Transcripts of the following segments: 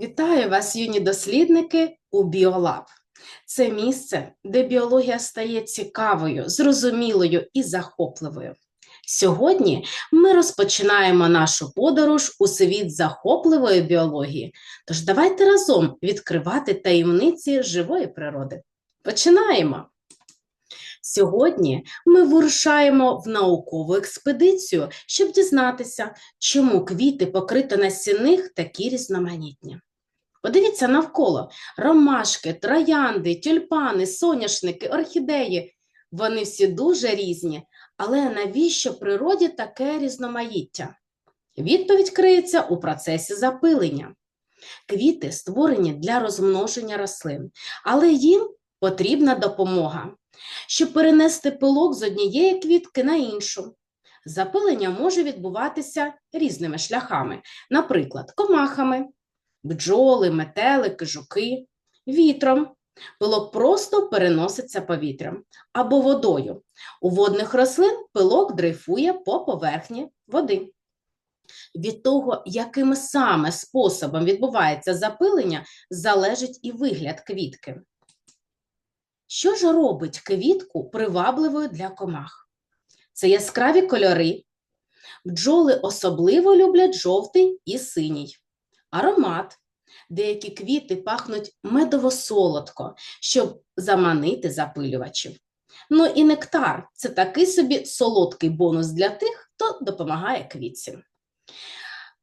Вітаю вас, юні дослідники, у Біолаб. Це місце, де біологія стає цікавою, зрозумілою і захопливою. Сьогодні ми розпочинаємо нашу подорож у світ захопливої біології. Тож давайте разом відкривати таємниці живої природи. Починаємо! Сьогодні ми вирушаємо в наукову експедицію, щоб дізнатися, чому квіти покрито насінних такі різноманітні. Подивіться навколо ромашки, троянди, тюльпани, соняшники, орхідеї. Вони всі дуже різні, але навіщо природі таке різноманіття? Відповідь криється у процесі запилення. Квіти створені для розмноження рослин, але їм потрібна допомога, щоб перенести пилок з однієї квітки на іншу. Запилення може відбуватися різними шляхами, наприклад, комахами, бджоли, метелики, жуки, вітром. Пилок просто переноситься повітрям або водою. У водних рослин пилок дрейфує по поверхні води. Від того, яким саме способом відбувається запилення, залежить і вигляд квітки. Що ж робить квітку привабливою для комах? Це яскраві кольори. Бджоли особливо люблять жовтий і синій. Аромат. Деякі квіти пахнуть медово-солодко, щоб заманити запилювачів. Ну і нектар це такий собі солодкий бонус для тих, хто допомагає квітці.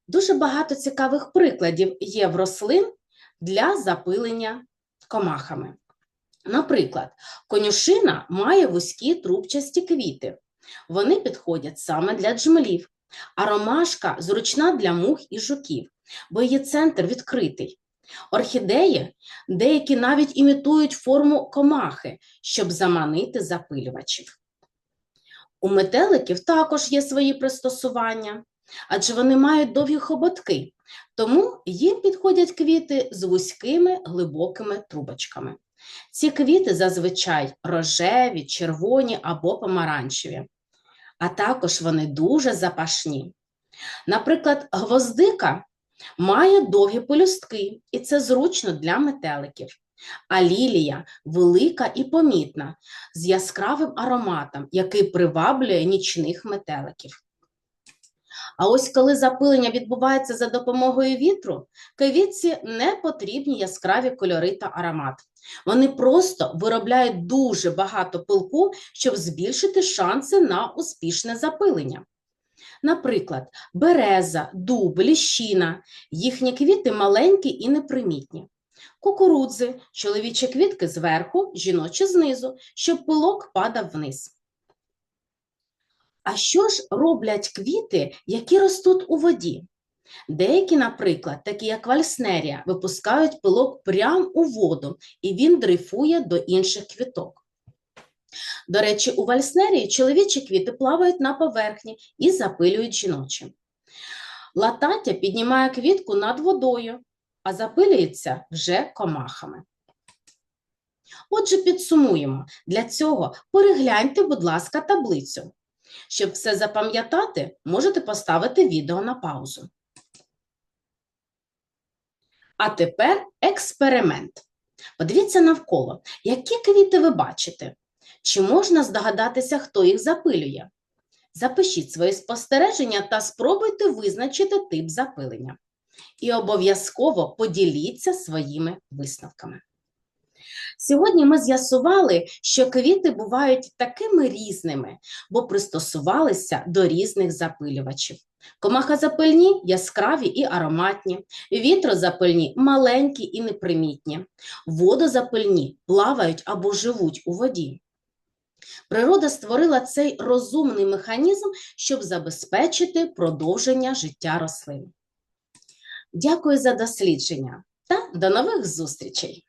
Дуже багато цікавих прикладів є в рослин для запилення комахами. Наприклад, конюшина має вузькі трубчасті квіти. Вони підходять саме для джмелів, а ромашка зручна для мух і жуків, бо її центр відкритий. Орхідеї деякі навіть імітують форму комахи, щоб заманити запилювачів. У метеликів також є свої пристосування, адже вони мають довгі хоботки, тому їм підходять квіти з вузькими глибокими трубочками. Ці квіти зазвичай рожеві, червоні або помаранчеві, а також вони дуже запашні. Наприклад, гвоздика має довгі пелюстки, і це зручно для метеликів. А лілія велика і помітна, з яскравим ароматом, який приваблює нічних метеликів. А ось коли запилення відбувається за допомогою вітру, квітці не потрібні яскраві кольори та аромат. Вони просто виробляють дуже багато пилку, щоб збільшити шанси на успішне запилення. Наприклад, береза, дуб, ліщина, їхні квіти маленькі і непримітні. Кукурудзи, чоловічі квітки зверху, жіночі знизу, щоб пилок падав вниз. А що ж роблять квіти, які ростуть у воді? Деякі, наприклад, такі як вальснерія, випускають пилок прямо у воду, і він дрейфує до інших квіток. До речі, у вальснерії чоловічі квіти плавають на поверхні і запилюють жіночі. Латаття піднімає квітку над водою, а запилюється вже комахами. Отже, підсумуємо. Для цього перегляньте, будь ласка, таблицю. Щоб все запам'ятати, можете поставити відео на паузу. А тепер експеримент. Подивіться навколо, які квіти ви бачите. Чи можна здогадатися, хто їх запилює? Запишіть свої спостереження та спробуйте визначити тип запилення. І обов'язково поділіться своїми висновками. Сьогодні ми з'ясували, що квіти бувають такими різними, бо пристосувалися до різних запилювачів. Комахозапильні яскраві і ароматні, вітрозапильні маленькі і непримітні, водозапильні плавають або живуть у воді. Природа створила цей розумний механізм, щоб забезпечити продовження життя рослин. Дякую за дослідження та до нових зустрічей!